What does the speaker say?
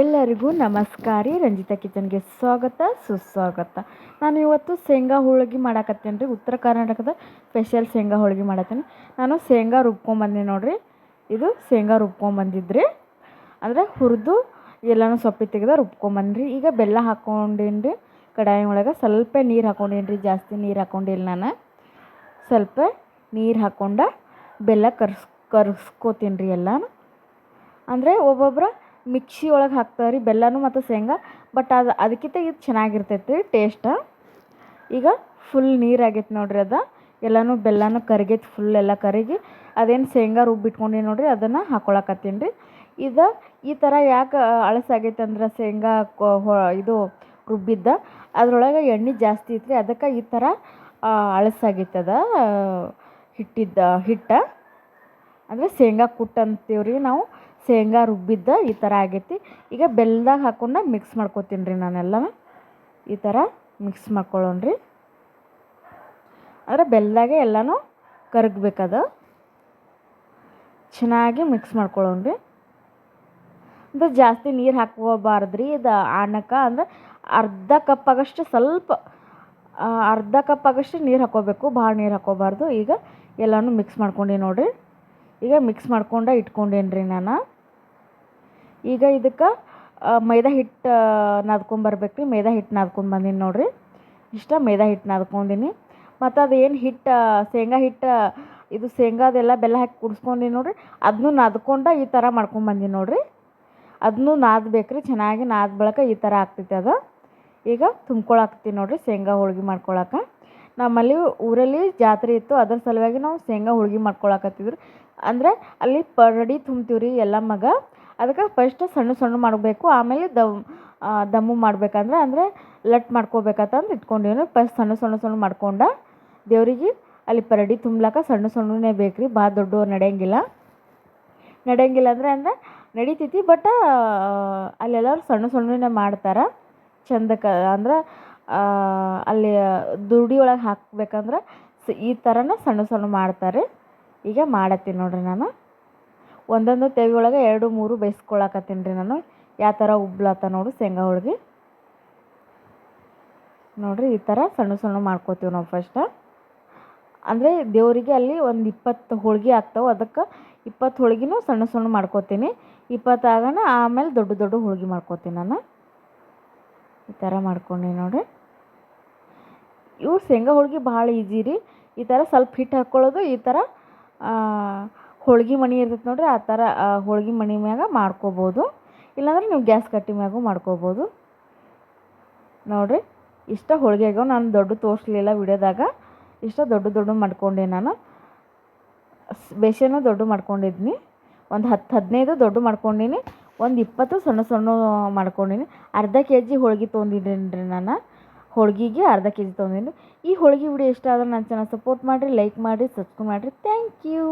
ಎಲ್ಲರಿಗೂ ನಮಸ್ಕಾರ ರೀ. ರಂಜಿತಾ ಕಿಚನ್ಗೆ ಸ್ವಾಗತ, ಸುಸ್ವಾಗತ. ನಾನು ಇವತ್ತು ಶೇಂಗಾ ಹೋಳಿಗೆ ಮಾಡಾಕತ್ತೇನೆ ರೀ. ಉತ್ತರ ಕರ್ನಾಟಕದ ಸ್ಪೆಷಲ್ ಶೇಂಗಾ ಹೋಳಿಗೆ ಮಾಡತ್ತೇನೆ ನಾನು ಶೇಂಗಾ ರುಬ್ಕೊಂಬಂದೆ ನೋಡಿರಿ. ಇದು ಶೇಂಗಾ ರುಬ್ಕೊಂಬಂದಿದ್ರಿ. ಅಂದರೆ ಹುರಿದು ಎಲ್ಲನೂ ಸೊಪ್ಪಿ ತೆಗೆದು ರುಬ್ಕೊಂಬಂದ್ರಿ. ಈಗ ಬೆಲ್ಲ ಹಾಕ್ಕೊಂಡೇನಿ ರೀ, ಕಡಾಯಿ ಒಳಗೆ ಸ್ವಲ್ಪ ನೀರು ಹಾಕ್ಕೊಂಡೇನಿ ಜಾಸ್ತಿ ನೀರು ಹಾಕ್ಕೊಂಡಿಲ್ಲ ನಾನು. ಸ್ವಲ್ಪ ನೀರು ಹಾಕ್ಕೊಂಡ ಬೆಲ್ಲ ಕರ್ಸ್, ಕರ್ಸ್ಕೋತೀನಿ ರೀ ಎಲ್ಲ ಅಂದರೆ ಒಬ್ಬೊಬ್ರು ಮಿಕ್ಸಿ ಒಳಗೆ ಹಾಕ್ತಾರೆ ರೀ, ಬೆಲ್ಲನೂ ಮತ್ತು ಶೇಂಗಾ ಬಟ್ ಅದು ಅದಕ್ಕಿಂತ ಇದು ಚೆನ್ನಾಗಿರ್ತೈತೆ ರೀ ಟೇಸ್ಟ ಈಗ ಫುಲ್ ನೀರಾಗೈತೆ ನೋಡ್ರಿ ಅದು, ಎಲ್ಲನೂ ಬೆಲ್ಲನೂ ಕರಗೈತೆ ಫುಲ್ ಎಲ್ಲ ಕರಗಿ, ಅದೇನು ಶೇಂಗಾ ರುಬ್ಬಿಟ್ಕೊಂಡಿ ನೋಡಿರಿ, ಅದನ್ನು ಹಾಕ್ಕೊಳಕತ್ತೀನಿ ರೀ. ಇದು ಈ ಥರ ಯಾಕೆ ಅಳಸಾಗೈತೆ ಅಂದ್ರೆ ಶೇಂಗಾ ಇದು ರುಬ್ಬಿದ್ದ, ಅದರೊಳಗೆ ಎಣ್ಣೆ ಜಾಸ್ತಿ ಇತ್ತು ರೀ ಅದಕ್ಕೆ ಈ ಥರ ಅಳಸಾಗೈತೆ ಅದ ಹಿಟ್ಟಿದ್ದ ಹಿಟ್ಟು. ಅಂದರೆ ಶೇಂಗಾ ಕುಟ್ಟು ಅಂತೀವಿ ರೀ ನಾವು ಶೇಂಗಾ ರುಬ್ಬಿದ್ದ ಈ ಥರ ಆಗೈತಿ. ಈಗ ಬೆಲ್ಲದಾಗ ಹಾಕೊಂಡು ಮಿಕ್ಸ್ ಮಾಡ್ಕೊತೀನಿ ರೀ ನಾನೆಲ್ಲ ಈ ಥರ ಮಿಕ್ಸ್ ಮಾಡ್ಕೊಳ್ಳೋಣ ರೀ. ಅಂದರೆ ಬೆಲ್ಲದಾಗೆ ಎಲ್ಲನೂ ಕರಗಬೇಕದು. ಚೆನ್ನಾಗಿ ಮಿಕ್ಸ್ ಮಾಡ್ಕೊಳ್ಳೋಣ್ರಿ ಅಂದ್ರೆ ಜಾಸ್ತಿ ನೀರು ಹಾಕೋಬಾರ್ದು ರೀ ಇದು ಆನಕ ಅಂದ್ರೆ ಅರ್ಧ ಕಪ್ ಆಗಷ್ಟು ಸ್ವಲ್ಪ ಅರ್ಧ ಕಪ್ ಆಗಷ್ಟು ನೀರು ಹಾಕೋಬೇಕು ಭಾಳ ನೀರು ಹಾಕೋಬಾರ್ದು ಈಗ ಎಲ್ಲನೂ ಮಿಕ್ಸ್ ಮಾಡ್ಕೊಂಡು ನೋಡಿರಿ. ಈಗ ಮಿಕ್ಸ್ ಮಾಡ್ಕೊಂಡು ಇಟ್ಕೊಂಡೇನಿ ರೀ ನಾನು. ಈಗ ಇದಕ್ಕೆ ಮೈದಾ ಹಿಟ್ಟು ನಾದ್ಕೊಂಬರ್ಬೇಕು ರೀ. ಮೈದಾ ಹಿಟ್ಟು ನಾದ್ಕೊಂಡು ಬಂದೀನಿ ನೋಡಿರಿ. ಇಷ್ಟ ಮೈದಾ ಹಿಟ್ಟು ನಾದ್ಕೊಂಡೀನಿ. ಮತ್ತು ಏನು ಹಿಟ್ಟು, ಶೇಂಗಾ ಹಿಟ್ಟು, ಇದು ಶೇಂಗಾದೆಲ್ಲ ಬೆಲ್ಲ ಹಾಕಿ ಕುದಿಸ್ಕೊಂಡೀನಿ ನೋಡಿರಿ. ಅದನ್ನೂ ನಾದ್ಕೊಂಡು ಈ ಥರ ಮಾಡ್ಕೊಂಬಂದೀನಿ ನೋಡಿರಿ. ಅದನ್ನೂ ನಾದ್ಬೇಕು ರೀ ಚೆನ್ನಾಗಿ ನಾದ ಬಳಿಕ ಈ ಥರ ಆಗ್ತೈತೆ ಅದು. ಈಗ ತುಂಬ್ಕೊಳಕ್ತೀನಿ ನೋಡಿರಿ ಶೇಂಗಾ ಹೋಳ್ಗೆ ಮಾಡ್ಕೊಳಕ್ಕೆ ನಮ್ಮಲ್ಲಿ ಊರಲ್ಲಿ ಜಾತ್ರೆ ಇತ್ತು, ಅದ್ರ ಸಲುವಾಗಿ ನಾವು ಶೇಂಗಾ ಹೋಳ್ಗೆ ಮಾಡ್ಕೊಳಕತ್ತಿದ್ರು. ಅಂದರೆ ಅಲ್ಲಿ ಪರಡಿ ತುಂಬ್ತೀವಿ ರೀ ಎಲ್ಲ ಮಗ, ಅದಕ್ಕೆ ಫಸ್ಟ್ ಸಣ್ಣ ಸಣ್ಣ ಮಾಡಬೇಕು, ಆಮೇಲೆ ದಮ್ ದಮ್ಮು ಮಾಡ್ಬೇಕಂದ್ರೆ, ಅಂದರೆ ಲಟ್ ಮಾಡ್ಕೋಬೇಕಂತಂದು ಇಟ್ಕೊಂಡೀವಿ ಫಸ್ಟ್ ಸಣ್ಣ ಸಣ್ಣ ಸಣ್ಣ ಮಾಡ್ಕೊಂಡ ದೇವರಿಗೆ ಅಲ್ಲಿ ಪರಡಿ ತುಂಬ್ಲಾಕ ಸಣ್ಣ ಸಣ್ಣನೇ ಬೇಕು ರೀ ಭಾಳ ದೊಡ್ಡ ನಡೆಯಂಗಿಲ್ಲ. ನಡೆಯಂಗಿಲ್ಲ ಅಂದರೆ ಅಂದರೆ ನಡಿತೈತಿ ಬಟ್ ಅಲ್ಲೆಲ್ಲರೂ ಸಣ್ಣ ಸಣ್ಣನೇ ಮಾಡ್ತಾರೆ. ಚಂದಕ್ಕೆ ಅಂದ್ರೆ ಅಲ್ಲಿ ದುಡಿ ಒಳಗೆ ಹಾಕ್ಬೇಕಂದ್ರೆ ಸ ಈ ಥರನೇ ಸಣ್ಣ ಸಣ್ಣ ಮಾಡ್ತಾರೆ. ಈಗ ಮಾಡತ್ತೀನಿ ನೋಡ್ರಿ ನಾನು. ಒಂದೊಂದು ತೆವಿ ಒಳಗೆ ಎರಡು, ಮೂರು ಬೇಯಿಸ್ಕೊಳಕತ್ತೀನಿ ರೀ ನಾನು. ಯಾವ ಥರ ಉಬ್ಲತ್ತ ನೋಡು ಶೇಂಗಾ ಹೋಳ್ಗೆ. ನೋಡಿರಿ ಈ ಥರ ಸಣ್ಣ ಸಣ್ಣ ಮಾಡ್ಕೋತೀವಿ ನಾವು ಫಸ್ಟ ಅಂದರೆ ದೇವರಿಗೆ ಅಲ್ಲಿ ಒಂದು ಇಪ್ಪತ್ತು ಹೋಳ್ಗೆ ಆಗ್ತಾವೆ. ಅದಕ್ಕೆ ಇಪ್ಪತ್ತು ಹೋಳ್ಗಿನೂ ಸಣ್ಣ ಸಣ್ಣ ಮಾಡ್ಕೋತೀನಿ. ಇಪ್ಪತ್ತು ಆಮೇಲೆ ದೊಡ್ಡ ದೊಡ್ಡ ಹೋಳ್ಗೆ ಮಾಡ್ಕೋತೀನಿ ನಾನು. ಈ ಥರ ಮಾಡ್ಕೊಂಡಿ ನೋಡ್ರಿ. ಇವು ಶೇಂಗಾ ಹೋಳ್ಗೆ ಭಾಳ ಈಜಿ ರೀ. ಈ ಥರ ಸ್ವಲ್ಪ ಹಿಟ್ಟು ಹಾಕ್ಕೊಳ್ಳೋದು ಈ ಥರ ಹೋಳ್ಗೆ ಮಣಿ ಇರ್ತೈತೆ ನೋಡಿರಿ, ಆ ಥರ ಹೋಳ್ಗೆ ಮಣಿ ಮ್ಯಾಗ ಮಾಡ್ಕೋಬೋದು. ಇಲ್ಲಾಂದ್ರೆ ನೀವು ಗ್ಯಾಸ್ ಕಟ್ಟಿ ಮ್ಯಾಗೂ ಮಾಡ್ಕೋಬೋದು. ನೋಡಿರಿ, ಇಷ್ಟ ಹೋಳಿಗೆ ಆಗ್ಯಾವ, ನಾನು ದೊಡ್ಡ ತೋರಿಸ್ಲಿಲ್ಲ ವಿಡಿಯೋದಾಗ. ಇಷ್ಟ ದೊಡ್ಡ ದೊಡ್ಡ ಮಾಡ್ಕೊಂಡೆ ನಾನು. ಬೇಸನ್ನು ದೊಡ್ಡ ಮಾಡ್ಕೊಂಡಿದ್ನಿ. ಒಂದು ಹತ್ತು ಹದಿನೈದು ದೊಡ್ಡ ಮಾಡ್ಕೊಂಡೀನಿ. ಒಂದು ಇಪ್ಪತ್ತು ಸಣ್ಣ ಸಣ್ಣ ಮಾಡ್ಕೊಂಡೀನಿ. ಅರ್ಧ ಕೆ ಜಿ ಹೋಳ್ಗೆ ತೊಗೊಂಡಿದ್ದೀನಿ ರೀ ನಾನು. ಹೋಳ್ಗೆಗೆ ಅರ್ಧ ಕೆ ಜಿ ತೊಗೊಂಡಿನಿ ಈ ಹೋಳ್ಗೆ ವಿಡಿಯೋ ಇಷ್ಟ ಆದ್ರೆ ನನ್ನ ಚಾನಲ್ ಸಪೋರ್ಟ್ ಮಾಡಿರಿ ಲೈಕ್ ಮಾಡಿರಿ ಸಬ್ಸ್ಕ್ರೈಬ್ ಮಾಡಿರಿ. Thank you